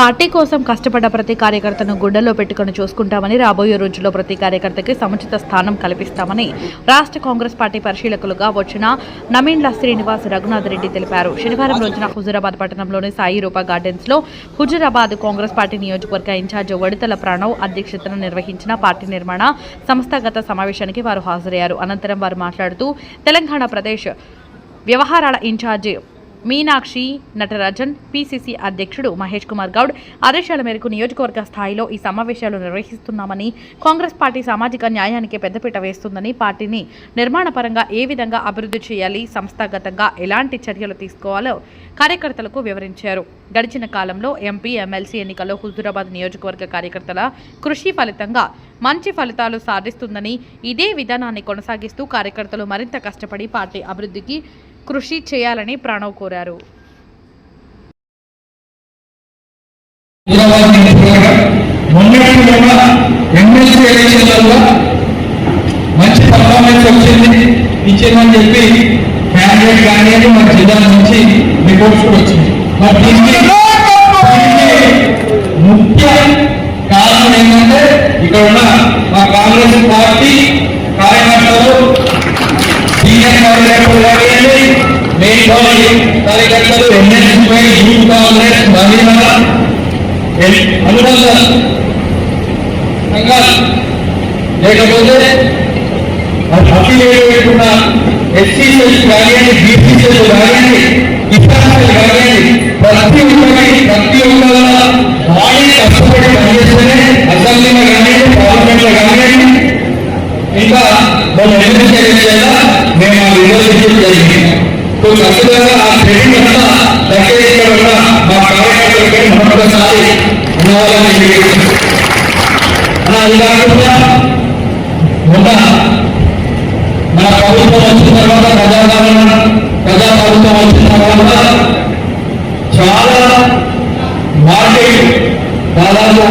Party కోసం కష్టపడ్డ ప్రతి కార్యకర్తను గుండెల్లో పెట్టుకుని చూసుకుంటామని రాబోయే రోజుల్లో ప్రతి కార్యకర్తకి సముచిత స్థానం కల్పిస్తామని రాష్ట్ర కాంగ్రెస్ పార్టీ పరిశీలకులుగా వచ్చిన నమీండ్ల శ్రీనివాస్ రఘునాథ్ రెడ్డి తెలిపారు. శనివారం రోజున హుజురాబాద్ పట్టణంలోని సాయి రూప గార్డెన్స్లో హుజురాబాద్ కాంగ్రెస్ పార్టీ నియోజకవర్గ ఇన్ఛార్జ్ వడితల ప్రణవ్ అధ్యక్షతన నిర్వహించిన పార్టీ నిర్మాణ సంస్థాగత సమావేశానికి వారు హాజరయ్యారు. అనంతరం వారు మాట్లాడుతూ తెలంగాణ ప్రదేశ్ వ్యవహారాల ఇన్ఛార్జి మీనాక్షి నటరాజన్ పిసిసి అధ్యక్షుడు మహేష్ కుమార్ గౌడ్ ఆదేశాల మేరకు నియోజకవర్గ స్థాయిలో ఈ సమావేశాలు నిర్వహిస్తున్నామని కాంగ్రెస్ పార్టీ సామాజిక న్యాయానికి పెద్దపీట వేస్తుందని పార్టీని నిర్మాణపరంగా ఏ విధంగా అభివృద్ధి చేయాలి సంస్థాగతంగా ఎలాంటి చర్యలు తీసుకోవాలో కార్యకర్తలకు వివరించారు. గడిచిన కాలంలో ఎంపీ ఎమ్మెల్సీ ఎన్నికల్లో హుజూరాబాద్ నియోజకవర్గ కార్యకర్తల కృషి ఫలితంగా మంచి ఫలితాలు సాధిస్తుందని ఇదే విధానాన్ని కొనసాగిస్తూ కార్యకర్తలు మరింత కష్టపడి పార్టీ అభివృద్ధికి కృషి చేయాలని ప్రణవ్ కోరారు. మంచి పర్ఫార్మెన్స్ వచ్చింది. ఇచ్చిందని చెప్పి క్యాండిడేట్ మన జిల్లా నుంచి రిపోర్ట్స్ కూడా వచ్చింది మరి దీనికి ముఖ్య కారణం ఏంటంటే ఇక్కడ ఉన్న మా కాంగ్రెస్ పార్టీ కార్యకర్తలు సీనియర్ కార్యకర్తలు కానివ్వండి కార్యకర్తలు ఎన్ఎస్పై యూత్ కాంగ్రెస్ అనుబంధ లేకపోతే పెట్టుకున్న ఎస్సీసీఎస్ కానివ్వండి బీసీసీఎస్ కానివ్వండి ఇతరులు కానివ్వండి ప్రతి ఒక్కరి ప్రతి ఒక్కరి బాడీ కష్టపడి పనిచేస్తేనే అసెంబ్లీలో కానివ్వండి పార్లమెంట్లో కానివ్వండి ఇంకా మనం ఎమ్మెల్సీ మేము ఆ రిజల్యూషన్ జరిగింది ఖచ్చితంగా ఆ క్రెడిట్ అంతా దక్కేది ఇక్కడ మా కార్యకర్తలకి మరొకసారి ధన్యవాదాలు తెలియజేస్తున్నాను. అది కాకుండా మొన్న మన ప్రభుత్వం వచ్చిన తర్వాత ప్రజాపాలన ప్రజా ప్రభుత్వం వచ్చిన తర్వాత చాలా మార్కెట్ దాదాపు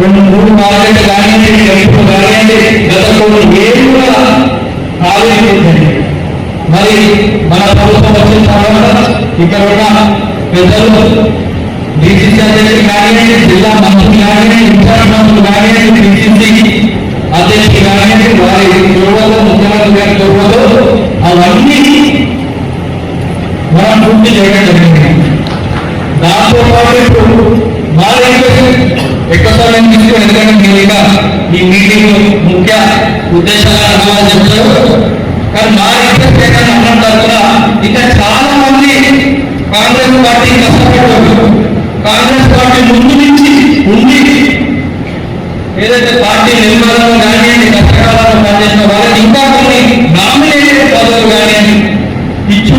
రెండు మూడు మార్కెట్ కానివ్వండి టెంపుల్ కానివ్వండి గత కొన్ని ఏళ్ళు కూడా ఖాళీ మరి మన ప్రభుత్వం వచ్చిన తర్వాత ఇక్కడ ఉన్న పెద్దలు డిసిసి అధ్యక్షులు కానివ్వండి జిల్లా మంత్రులు కానివ్వండి ఇన్ఛార్జ్ మంత్రులు కానివ్వండి డిసిసి అధ్యక్షులు కానివ్వండి వారి చొరవలో ముఖ్యమంత్రి గారి చొరవలో అవన్నీ మనం పూర్తి చేయడం జరిగింది. దాంతో పాటు ఇప్పుడు మా రిక్వెస్ట్ ఎక్కువ సమయం తీసుకుని ఎందుకంటే మీరు ఈ మీటింగ్ ముఖ్య ఉద్దేశాలు చెప్తారు కానీ మా రిక్వెస్ట్ ఏంటంటే అన్నం తరఫున ఇంకా చాలా మంది కాంగ్రెస్ పార్టీ కష్టపడ్డారు. కాంగ్రెస్ పార్టీ ముందు నుంచి ఉండి ఏదైతే పార్టీ నిర్మాణం కానివ్వండి కష్టకాలంలో పనిచేసిన వాళ్ళకి ఇంకా కొన్ని నామినేటెడ్ పదవులు కానివ్వండి ఇచ్చు